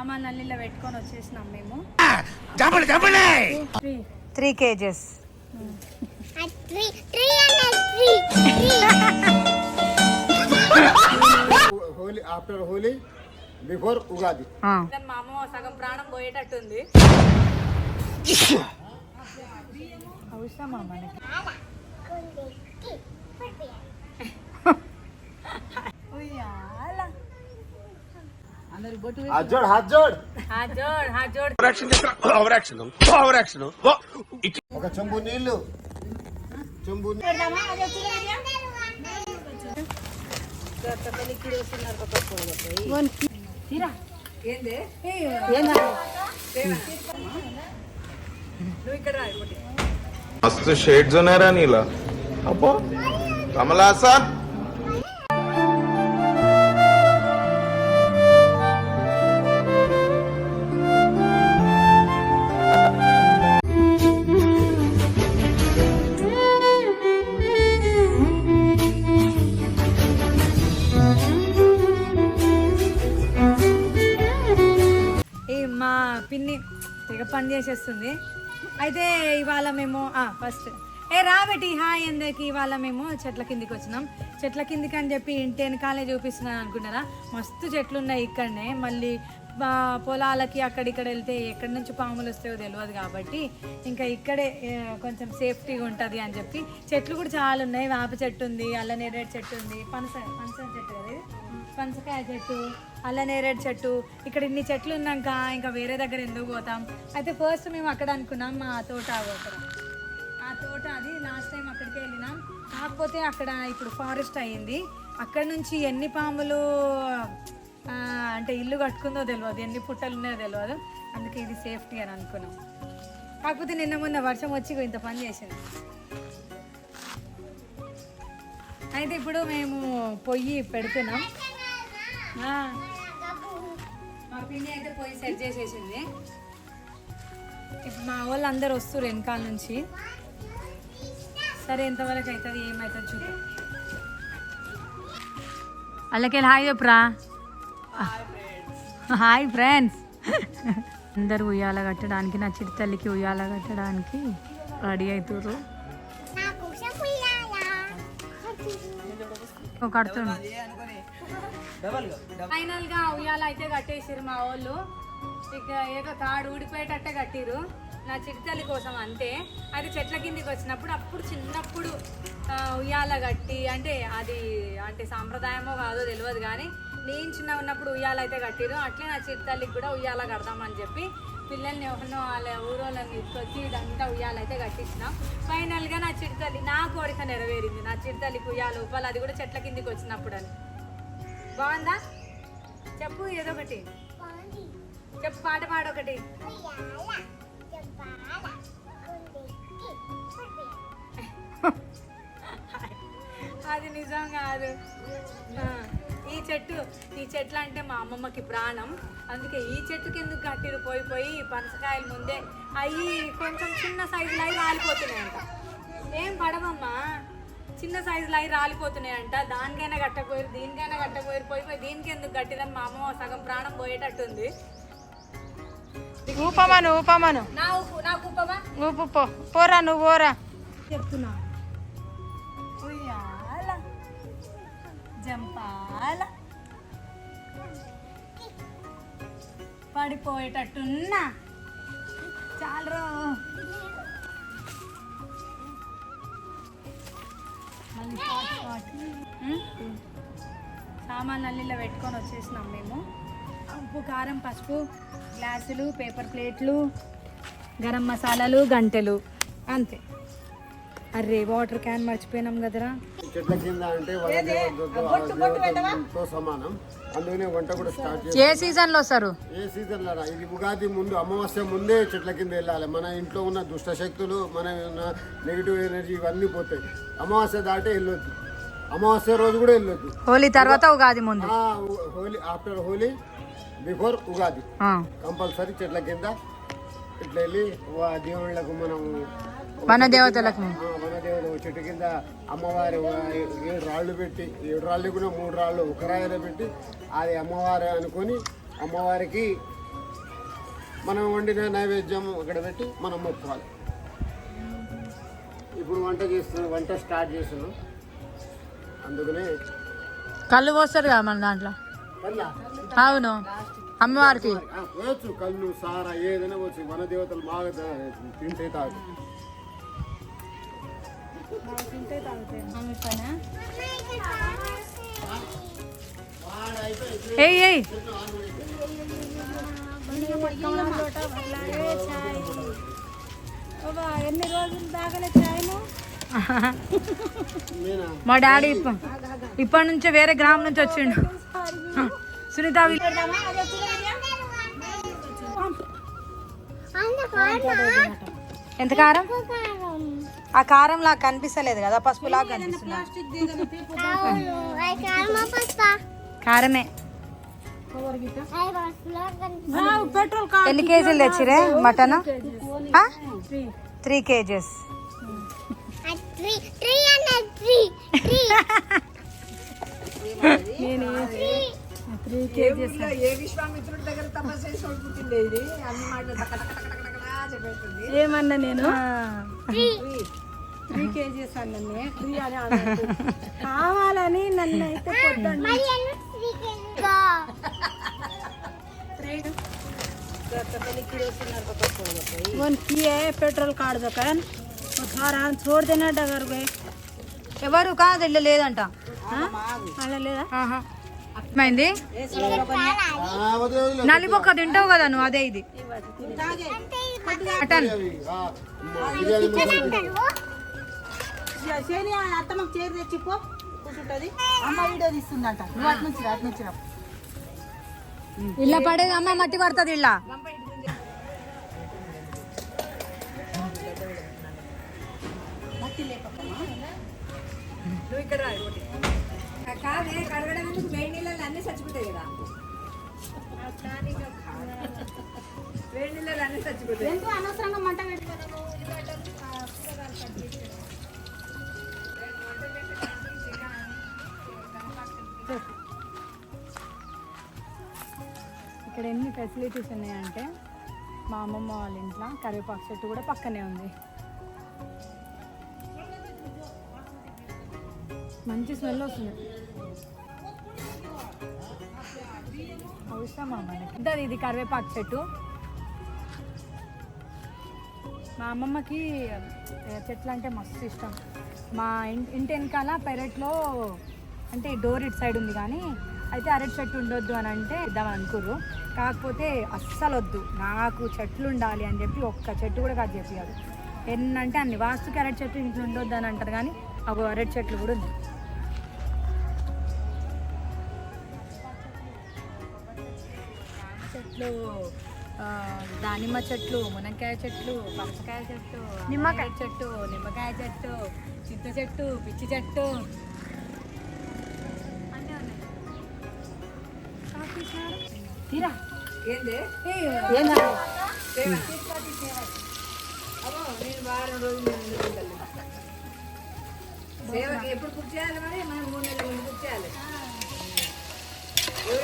సామాన్లు అల్లిలో పెట్టుకొని వచ్చేసినాం మేము. Three three kgs Holi after Holi before Ugadi. మా అమ్మ సగం ప్రాణం పోయేటట్టుంది. అవసరమా మనకి. హాత్ జోడ్ హాత్ జోడ్ హా జోడ్ హా జోడ్ ఓవర్ యాక్షన్ ఓవర్ యాక్షన్ ఒక చెంబు నీళ్లు చెంబు నీ- ఏంది నువ్వు ఇక్కడ రా ఇప్పుడు. मस्त शेड जो नाही राणीला अप्पा कमला असा తెగ చేసేస్తుంది. అయితే ఇవాళ మేము ఫస్ట్ ఏ రాబెట్టి హాయ్ ఎందుకు ఇవాళ మేము చెట్ల కిందికి వచ్చినాం. చెట్ల కిందికి అని చెప్పి ఇంటి వెనకాలే చూపిస్తున్నాను అనుకుంటారా మస్తు చెట్లు ఉన్నాయి ఇక్కడనే. మళ్ళీ పొలాలకి అక్కడిక్కడ వెళ్తే ఎక్కడి నుంచి పాములు వస్తాయో తెలియదు కాబట్టి ఇంకా ఇక్కడే కొంచెం సేఫ్టీగా ఉంటుంది అని చెప్పి చెట్లు కూడా చాలా ఉన్నాయి. వేప చెట్టు ఉంది అల్లనేరేడు చెట్టు ఉంది. పనస పనస చెట్టు కదా ఇది? పంచకాయ చెట్టు అల్లనేరేడు చెట్టు ఇక్కడ ఇన్ని చెట్లు ఉన్నాక ఇంకా వేరే దగ్గర ఎందుకు పోతాం? అయితే ఫస్ట్ మేము అక్కడ అనుకున్నాం మా తోట అక్కడ. ఆ తోట అది లాస్ట్ టైం అక్కడికి వెళ్ళినాం. కాకపోతే అక్కడ ఇప్పుడు ఫారెస్ట్ అయ్యింది అక్కడ నుంచి ఎన్ని పాములు అంటే ఇల్లు కట్టుకుందో తెలియదు ఎన్ని పుట్టలు ఉన్నాయో తెలియదు. అందుకే ఇది సేఫ్టీ అని అనుకున్నాం. కాకపోతే నిన్న మొన్న వర్షం వచ్చి ఇంత పని చేసింది. అయితే ఇప్పుడు మేము పొయ్యి పెడుతున్నాం. మా పిన్ని అయితే పొయ్యి సెట్ చేసేసింది. మా వాళ్ళు అందరు వస్తారు వెనకాల నుంచి. సరే ఎంతవరకు అవుతుంది ఏమవుతుంది చూద్దాం. అల్లకెళ్ళి హాయ్ చెప్పురా? Hi friends. అందరు ఉయ్యాల కట్టడానికి నా చిట్టి తల్లికి ఉయ్యాల కట్టడానికి రెడీ అవుతారు కడుతుండు ఫైనల్గా ఉయ్యాల అయితే కట్టేసారు మా వాళ్ళు. ఇక ఏదో తాడు ఊడిపోయేటట్టే కట్టిరు నా చిట్టలి కోసం అంతే. అది చెట్ల కిందికి వచ్చినప్పుడు అప్పుడు చిన్నప్పుడు ఉయ్యాల కట్టి అంటే అది అంటే సాంప్రదాయమో కాదో తెలియదు కానీ నేను చిన్న ఉన్నప్పుడు ఉయ్యాల అయితే కట్టిరు అట్లే నా చిట్తల్లికి కూడా ఉయ్యాల కడదామని చెప్పి పిల్లల్ని ఎవరినో వాళ్ళ ఊరోళ్ళని తీసుకొచ్చి ఇదంతా ఉయ్యాలైతే కట్టించినాం. ఫైనల్గా నా చిట్తల్లి నా కోరిక నెరవేరింది. నా చిట్తల్లికి ఉయ్యాల ఉప్పాలు అది కూడా చెట్ల కిందికి వచ్చినప్పుడు అని బాగుందా? చెప్పు ఏదో ఒకటి. చెప్పు పాట పాడొకటి. అది నిజం కాదు. ఈ చెట్టు ఈ చెట్లు అంటే మా అమ్మమ్మకి ప్రాణం. అందుకే ఈ చెట్టుకి ఎందుకు కట్టిరు? పోయి పోయి పనసకాయలు ముందే. అవి కొంచెం చిన్న సైజులో అవి రాలిపోతున్నాయంట ఏం పడవమ్మా. చిన్న సైజులో అవి రాలిపోతున్నాయంట. దానికైనా కట్టకపోయారు దీనికైనా కట్టకపోయారు పోయి పోయి దీనికి ఎందుకు కట్టిరని మా అమ్మ సగం ప్రాణం పోయేటట్టుంది. ఊపమను ఊపమను. నా ఊపు పోరా నువ్వు పోరా. చెప్తున్నా. జంపాల. పడిపోయేటట్టున్నా. చాలరో సామాన్లు అల్లిలో పెట్టుకొని వచ్చేసినాం మేము. ఉప్పు కారం పసుపు గ్లాసులు పేపర్ ప్లేట్లు గరం మసాలాలు గంటెలు అంతే. అరే వాటర్ క్యాన్ మర్చిపోయినాం కదరా. చెట్ల కింద అంటే సమానం. అందుకనే వంట కూడా స్టార్ట్ ఏ సీజన్లో వస్తారు? ఏ సీజన్లో ఇది ఉగాది ముందు అమావాస్య ముందే చెట్ల కింద వెళ్ళాలి. మన ఇంట్లో ఉన్న దుష్ట శక్తులు మన ఉన్న నెగిటివ్ ఎనర్జీ ఇవన్నీ పోతాయి. అమావాస్య దాటే వెళ్ళొద్దు. అమావాస్య రోజు కూడా వెళ్ళొద్దు. హోలీ తర్వాత ఉగాది ముందు. Holi after Holi before Ugadi. Compulsory చెట్ల కింద ఇట్లా వెళ్ళి దేవుళ్ళకు మనం వన దేవతలకు. ఆ, వనదేవుడు ఓ చెట్టు కింద అమ్మవారి ఏడు రాళ్ళు పెట్టి ఏడు రాళ్ళు కూడా మూడు రాళ్ళు ఒక రాయిలో పెట్టి అది అమ్మవారు అనుకొని అమ్మవారికి మనం వండిన నైవేద్యం అక్కడ పెట్టి మనం మొక్కాలి ఇప్పుడు వంట చేస్తున్నాం వంట స్టార్ట్ చేస్తున్నాం. అందుకనే కళ్ళు పోస్తారు కదా మన దాంట్లో? అవును. అమ్మవారికి. పోయొచ్చు కళ్ళు సారా ఏదైనా పోవచ్చు. మన దేవతలు బాగా తింటే తాగు. ఏయ్ ఏయ్. ఎన్ని రోజులు దాగలే చాయను? నేనా మా డాడీ ఇప్ప ఇప్పటి నుంచే వేరే గ్రామం నుంచి వచ్చిండు. సునీత ఎంత కారం? ఆ కారం లాగా కనిపిస్తలేదు కదా పసుపు లాగా కనిపిస్తుంది. కారమే. ఎన్ని కేజీలు తెచ్చిరే mutton? Three kgs. Three kgs ఏమన్నా నేను త్రీ కేజీస్ అన్నీ త్రీ అని అన్నట్టు. కావాలని నన్ను అయితే పొద్దున్న वन किए पेट्रोल कार्ड दुकान చోడ తిన్నట్ట గారు ఎవరు కాదు ఇళ్ళ లేదంట. అర్థమైంది? నలిపొక్క తింటావు కదా నువ్వు అదే ఇది. అటన్. ఇలా పడేది అమ్మ మట్టి పడుతుంది ఇళ్ళ. కాదే కడగడం ఎందుకు వేడి నీళ్ళలో అన్ని చచ్చిపోతాయి కదా. వేడి నీళ్ళలో అన్ని చచ్చిపోతాయి. ఎందుకు అనవసరంగా మంట పెట్టి. ఇక్కడ ఎన్ని ఫెసిలిటీస్ ఉన్నాయంటే మా అమ్మమ్మ వాళ్ళ ఇంట్లో కరివేపాకు చెట్టు కూడా పక్కనే ఉంది. మంచి స్మెల్ వస్తుంది. అవసరమా మనకి? ఇది కరివేపాకు చెట్టు. మా అమ్మమ్మకి చెట్లు అంటే మస్తు ఇష్టం. మా ఇంటి ఇంటి వెనకాల పెరట్లో అంటే డోర్ ఇటు సైడ్ ఉంది కానీ అయితే అరటి చెట్టు ఉండొద్దు అని అంటే ఇద్దామని అనుకుర్రు. కాకపోతే అస్సలు వద్దు నాకు చెట్లు ఉండాలి అని చెప్పి ఒక్క చెట్టు కూడా కాదు చేసేయాలి ఎన్నంటే అన్ని వాస్తుకి అరటి చెట్టు ఇంట్లో ఉండొద్దు అని అంటారు కానీ అవి అరటి చెట్లు కూడా ఉంది చెట్లు దానిమ్మ చెట్లు మునక్కాయ చెట్లు పనసకాయ చెట్టు నిమ్మకాయ. చెట్టు నిమ్మకాయ చెట్టు చింత చెట్టు పిచ్చి చెట్టు. అన్నీ ఉన్నాయి. Coffee sir. తీరా? ఏంది?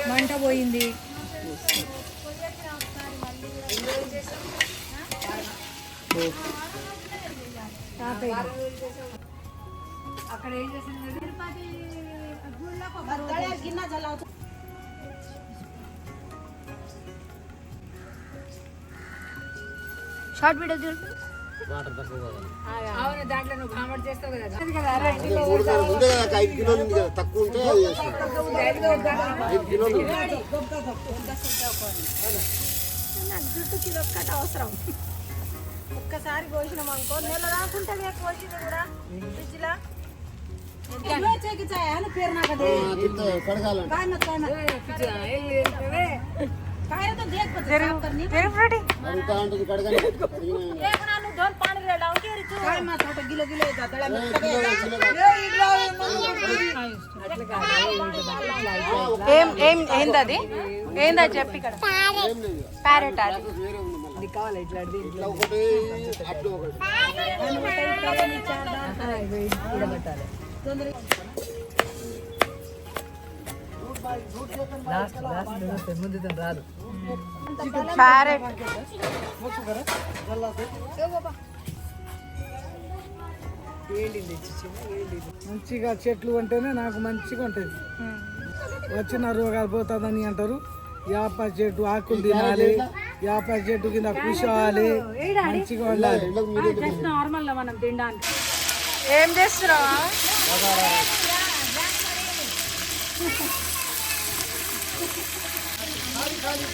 మంట పోయింది. అక్కడ ఏం చేసింది తిరుపతి గుళ్ళకు ఒక రోజు గిన్నె జల్లవుతుంది షార్ట్ వీడియో చూడు అవును దాంట్లో నువ్వు కామెంట్ చేస్తావు కదా. ఐదు కిలోలు ఉంది తక్కువ ఉంటే. ఐదు కిలోలు జుట్టుకి ఒక్కటి అవసరం. ఒక్కసారి కోసినాం అనుకో నెల రాకుంటే కోసింది కూడా. ఫ్రిడ్జ్ లా చేకి చాయ్ అని పేరు నాకు కాయతో దేకపోతే సాప్తర్ని కడుగుతా ఉంటుంది కడగాలి కడిగిన देखना नु दोन पानी रे डाउन के रिचू काय मा छोटे गिलो गिलो येतात दळा ఏ, కిలో కిలో ఏం ఏం ఏంది అది ఏందా చెప్పి ఇక్కడ ఏం లేదు ప్యారెట్ అది వేరే ఉంది మళ్ళీ ఇట్లా ఒకటి అట్లు ఒకటి ప్యారెట్ మంచిగా చెట్లు ఉంటేనే నాకు మంచిగా ఉంటుంది. వచ్చిన రోగాలు పోతుందని అంటారు. యాప చెట్టు ఆకులు తినాలి. యాప చెట్టు కింద కూర్చోవాలి. మంచిగా ఉండాలి. నార్మల్ మనం తినడానికి ఏం చేస్తున్నావా?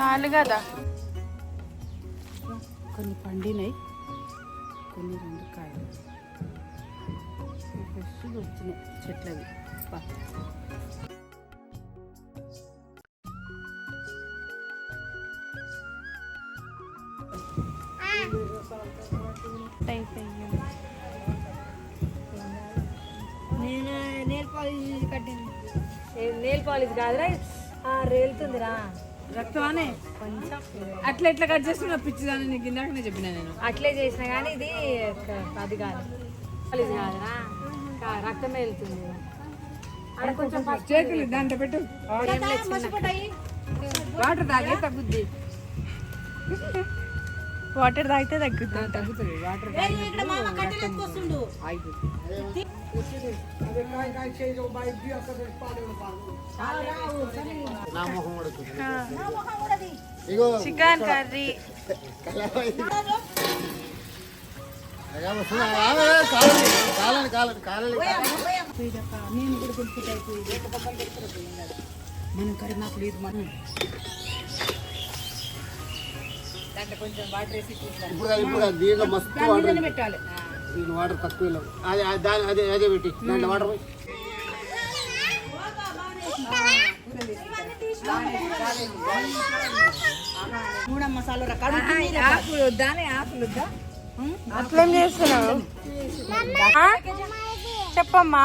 చాలు కదా. కొన్ని పండినాయి కొన్ని రెండు కాయలు. ఫ్రెష్గా వచ్చినాయి చెట్లవి. నేల్ పాలిష్ కట్టింది. నేల్ పాలిష్ కాదురా? ఆ, రేలుతుందిరా. రక్తమానే అట్లా ఎట్లా కట్ చేస్తున్నా? పిచ్చిదాన్ని నీకు ఇందాకనే చెప్పిన నేను. అట్లే చేసిన కానీ ఇది అది కాదు. పాలిష్ కాదురా. కా- రక్తమే వెళ్తుంది. ఆడ కొంచెం చేతులు దాంట్లో పెట్టు. వాటర్ తాగే తగ్గుద్ది. వాటర్ తాగితే తగ్గుతుంది. Water chicken curry. కాలని కాలని కాలని నేను కూడా మనం కర్రీ లేదు మనం దాంట్లో కొంచెం వాటర్ వేసి చూస్తాను ఇప్పుడు. దీంట్లో మస్తు వాటర్. పెట్టాలి. దీని వాటర్ తక్కువ. అదే దాని అదే అదే పెట్టి. దాంట్లో వాటర్ పోయి. మూడ మసాలా రకాలు ఆకులు వద్దా? ఆకులు వద్దా? అట్లేం చేస్తున్నావు? ఆ? చెప్పమ్మా.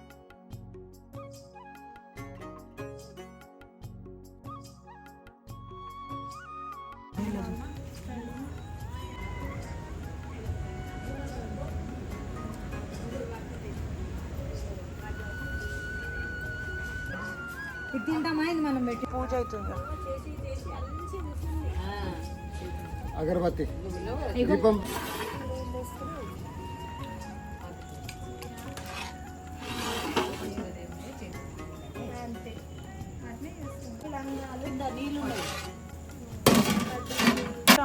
ఇది తింటామా? ఇది మనం పెట్టి పూజ అవుతుంది? అగరబత్తి. దీపం.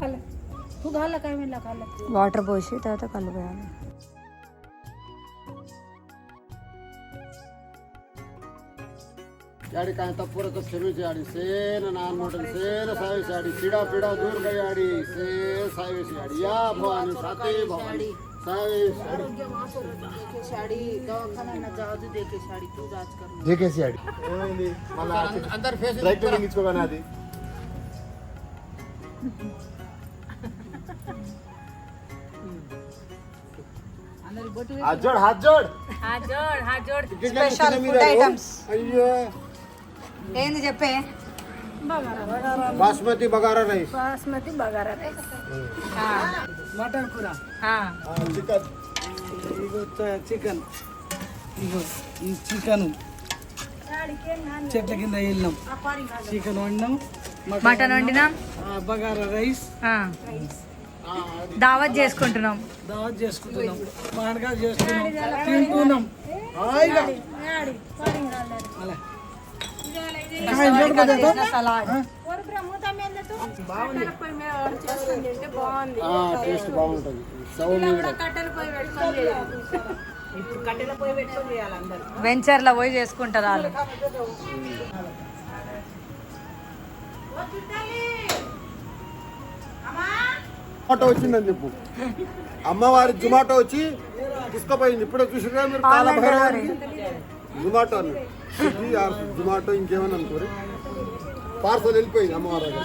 చే- तू घाल काय म्हणला खाल्ला వాటర్ పోసి తర్వాత కళ్ళు పోయాలి ಯಾಡಿ ಕಾಂತ ಪೂರ ತಪ್ಪು ಕ್ಷಮಿಸಿ ಆಡಿ ಸೇನ ನಾನ್ ನೋಡ್ರಿ ಸೇನ ಸಾಯಿಸಿ ಆಡಿ ಪಿಡ ಪಿಡ ದೂರ ಕೈ ಆಡಿ ಸೇ ಸಾಯಿಸಿ ಆಡಿ ಯಾ ಭವಾನಿ ಸಾತಿ ಭವಾನಿ ಸಾಯಿಸಿ ಆಡಿ साडी दवाखाना जाऊ दे की साडी तू जाच कर జేకేసి ఆడి ఏమైంది మళ్ళా అందరు ఫేస్ రైట్ ఇచ్చుకోగానే అది అయ్యో ఏంది చెప్పే? Basmati bagara rice. Basmati bagara rice. Mutton కూర. చికెన్. ఇగో చికెన్. ఇగో ఈ చికెన్. చెట్ల కింద వెళ్ళినాం చికెన్ వండినాం మటన్ వండినాం. బగారా రైస్. ఆ. దావత్ చేసుకుంటున్నాం. దావత్ చేసుకుంటున్నాం. చేసుకున్నాం తింటున్నాం. హాయిగా. అలా టేస్ట్ బాగుంటుంది. వెంచర్లో పోయి చేసుకుంటారు వాళ్ళు. జొమాటో వచ్చిందని చెప్పు. అమ్మవారి జొమాటో వచ్చి తీసుకుపోయింది. ఇప్పుడే చూసిగా మీరు జొమాటో అని. స్విగ్గీ ఆర్ జొమాటో ఇంకేమని అనుకోరు. పార్సల్ వెళ్ళిపోయింది అమ్మవారి దగ్గర.